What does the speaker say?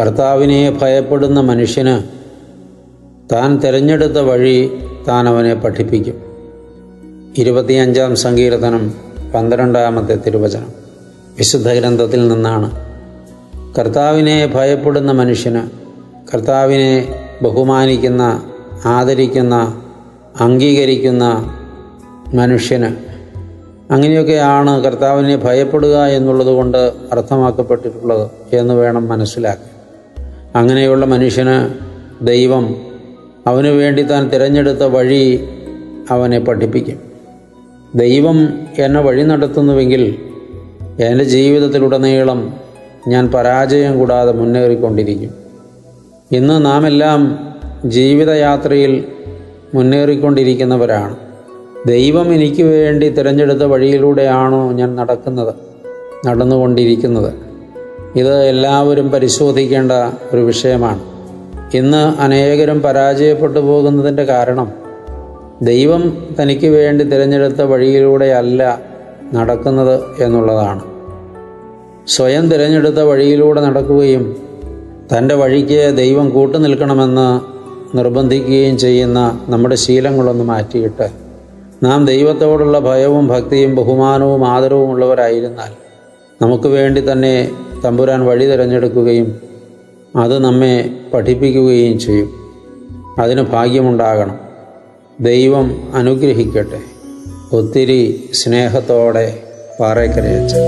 കർത്താവിനെ ഭയപ്പെടുന്ന മനുഷ്യന് താൻ തിരഞ്ഞെടുത്ത വഴി താൻ അവനെ പഠിപ്പിക്കും. ഇരുപത്തിയഞ്ചാം സങ്കീർത്തനം പന്ത്രണ്ടാമത്തെ തിരുവചനം. വിശുദ്ധ ഗ്രന്ഥത്തിൽ നിന്നാണ്. കർത്താവിനെ ഭയപ്പെടുന്ന മനുഷ്യന് കർത്താവിനെ ബഹുമാനിക്കുന്ന ആദരിക്കുന്ന അംഗീകരിക്കുന്ന മനുഷ്യന് അങ്ങനെയൊക്കെയാണ് കർത്താവിനെ ഭയപ്പെടുക എന്നുള്ളത് കൊണ്ട് അർത്ഥമാക്കപ്പെട്ടിട്ടുള്ളത് എന്ന് വേണം മനസ്സിലാക്കാൻ. അങ്ങനെയുള്ള മനുഷ്യന് ദൈവം അവന് വേണ്ടി താൻ തിരഞ്ഞെടുത്ത വഴി അവനെ പഠിപ്പിക്കും. ദൈവം എന്നെ വഴി നടത്തുന്നുവെങ്കിൽ എന്റെ ജീവിതത്തിലുടനീളം ഞാൻ പരാജയം കൂടാതെ മുന്നേറിക്കൊണ്ടിരിക്കും. ഇന്ന് നാം എല്ലാം ജീവിതയാത്രയിൽ മുന്നേറിക്കൊണ്ടിരിക്കുന്നവരാണ്. ദൈവം എനിക്ക് വേണ്ടി തിരഞ്ഞെടുത്ത വഴിയിലൂടെയാണോ ഞാൻ നടക്കുന്നത് നടന്നുകൊണ്ടിരിക്കുന്നത്. ഇത് എല്ലാവരും പരിശോധിക്കേണ്ട ഒരു വിഷയമാണ്. ഇന്ന് അനേകരും പരാജയപ്പെട്ടു പോകുന്നതിന്റെ കാരണം ദൈവം തനിക്ക് വേണ്ടി തിരഞ്ഞെടുത്ത വഴിയിലൂടെയല്ല നടക്കുന്നത് എന്നുള്ളതാണ്. സ്വയം തിരഞ്ഞെടുത്ത വഴിയിലൂടെ നടക്കുകയും തന്റെ വഴിക്ക് ദൈവം കൂട്ടുനിൽക്കണമെന്ന് നിർബന്ധിക്കുകയും ചെയ്യുന്ന നമ്മുടെ ശീലങ്ങളൊന്ന് മാറ്റിയിട്ട് നാം ദൈവത്തോടുള്ള ഭയവും ഭക്തിയും ബഹുമാനവും ആദരവും ഉള്ളവരായിരുന്നാൽ നമുക്ക് വേണ്ടി തന്നെ തമ്പുരാൻ വഴി തിരഞ്ഞെടുക്കുകയും അത് നമ്മെ പഠിപ്പിക്കുകയും ചെയ്യും. അതിന് ഭാഗ്യമുണ്ടാകണം. ദൈവം അനുഗ്രഹിക്കട്ടെ. ഒത്തിരി സ്നേഹത്തോടെ പാറേക്കരയച്ചൻ.